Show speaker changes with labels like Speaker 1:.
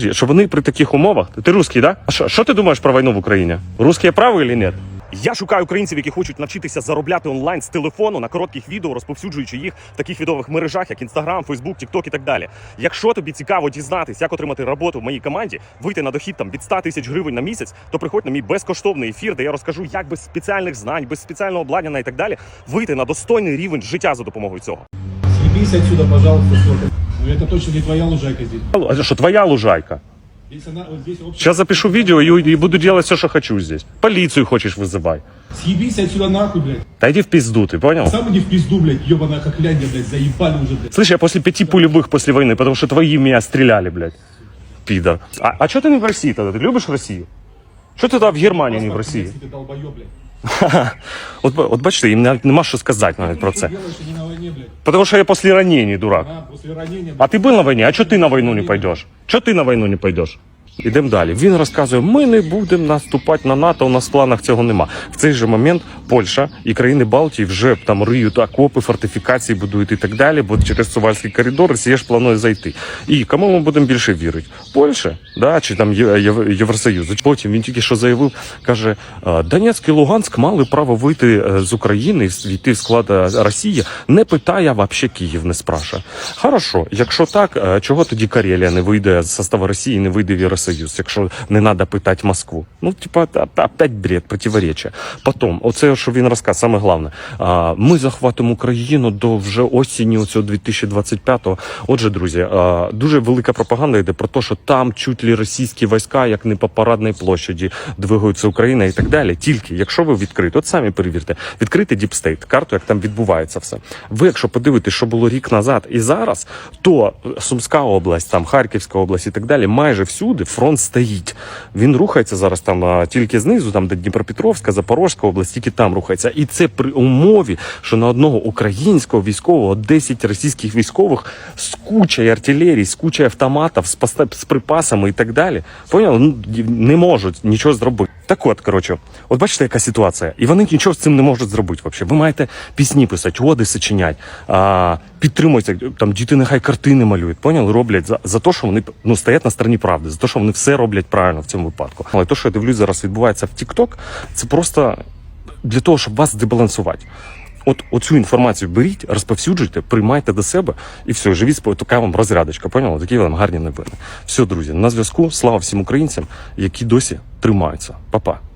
Speaker 1: Що вони при таких умовах. Ти русський, да? А що, що ти думаєш про війну в Україні? Русські праві чи ні? Я шукаю українців, які хочуть навчитися заробляти онлайн з телефону на коротких відео, розповсюджуючи їх в таких відових мережах, як Instagram, Facebook, TikTok і так далі. Якщо тобі цікаво дізнатись, як отримати роботу в моїй команді, вийти на дохід там від 100 тисяч гривень на місяць, то приходь на мій безкоштовний ефір, де я розкажу, як без спеціальних знань, без спеціального обладнання і так далі вийти на достойний рівень життя за допомогою цього.
Speaker 2: Съебись отсюда, пожалуйста. Ну это точно не твоя лужайка здесь.
Speaker 1: А це що твоя лужайка?
Speaker 2: Здесь она, вот здесь общая.
Speaker 1: Сейчас запишу видео и, и буду делать все, что хочу здесь. Полицию хочешь вызывай.
Speaker 2: Съебись отсюда нахуй, блядь.
Speaker 1: Да иди в пизду, ты понял?
Speaker 2: Сам иди в пизду, блядь, ебаная хохляндия, блядь, заебали уже, блядь.
Speaker 1: Слышь, я после пяти пулевых после войны, потому что твои меня стреляли, блядь. Пидор. А, а что ты не в России тогда? Ты любишь Россию? Что ты тогда в Германии, не в России?
Speaker 2: Ты долбоёб, блядь.
Speaker 1: От, от бачите, їм навіть нема що сказати навіть про
Speaker 2: Ты
Speaker 1: це. Потому что я после ранений, дурак.
Speaker 2: А, после ранения,
Speaker 1: А ты был на войне? А что ты на войну не пойдешь? Что ты на войну не пойдеш? Ідемо далі. Він розказує: ми не будемо наступати на НАТО. У нас в планах цього нема. В цей же момент Польща і країни Балтії вже там риють окопи, фортифікації будують і так далі. Бо через Сувальський коридор Росія ж планує зайти. І кому ми будемо більше вірити? Польща, да чи там Є- Є- Євросоюз. Потім він тільки що заявив, каже: «Е, Донецьк і Луганськ мали право вийти е, з України і війти в склад е, Росії. Не питає, вообще Київ не спрашує. Хорошо, якщо так, е, чого тоді Карелія не вийде з составу Росії, не вийде в Євросоюз, якщо не треба питати Москву? Ну, типа, опять бред, противоречия. Потім, оце, що він розказ, саме головне. Ми захватимо Україну до вже осені оцього 2025-го. Отже, друзі, дуже велика пропаганда йде про те, що там чуть ли російські війська, як не по парадній площаді, двигаються Україна і так далі. Тільки якщо ви відкрите, от самі перевірте, відкрите Діпстейт, карту, як там відбувається все. Ви, якщо подивитесь, що було рік назад і зараз, то Сумська область, там Харківська область і так далі, майже всюди фронт стоїть. Він рухається зараз там тільки знизу, там де Дніпропетровська, Запорозька область, тільки там рухається. І це при умові, що на одного українського військового 10 російських військових з кучою артилерії, з кучою автоматів, з припасами і так далі. Поняли? Ну, не можуть нічого зробити. Так от, коротше, от бачите, яка ситуація, і вони нічого з цим не можуть зробити. Взагалі. Ви маєте пісні писати, оди сочинять, а, підтримуються, там діти нехай картини малюють, поняли? Роблять за, за те, що вони ну, стоять на стороні правди, за те, що вони все роблять правильно в цьому випадку. Але те, що я дивлюсь, зараз відбувається в TikTok, це просто для того, щоб вас дебалансувати. От оцю інформацію беріть, розповсюджуйте, приймайте до себе і все, живіть така вам розрядочка. Поняли? Такі вам гарні новини. Все, друзі, на зв'язку. Слава всім українцям, які досі тримаються. Па-па.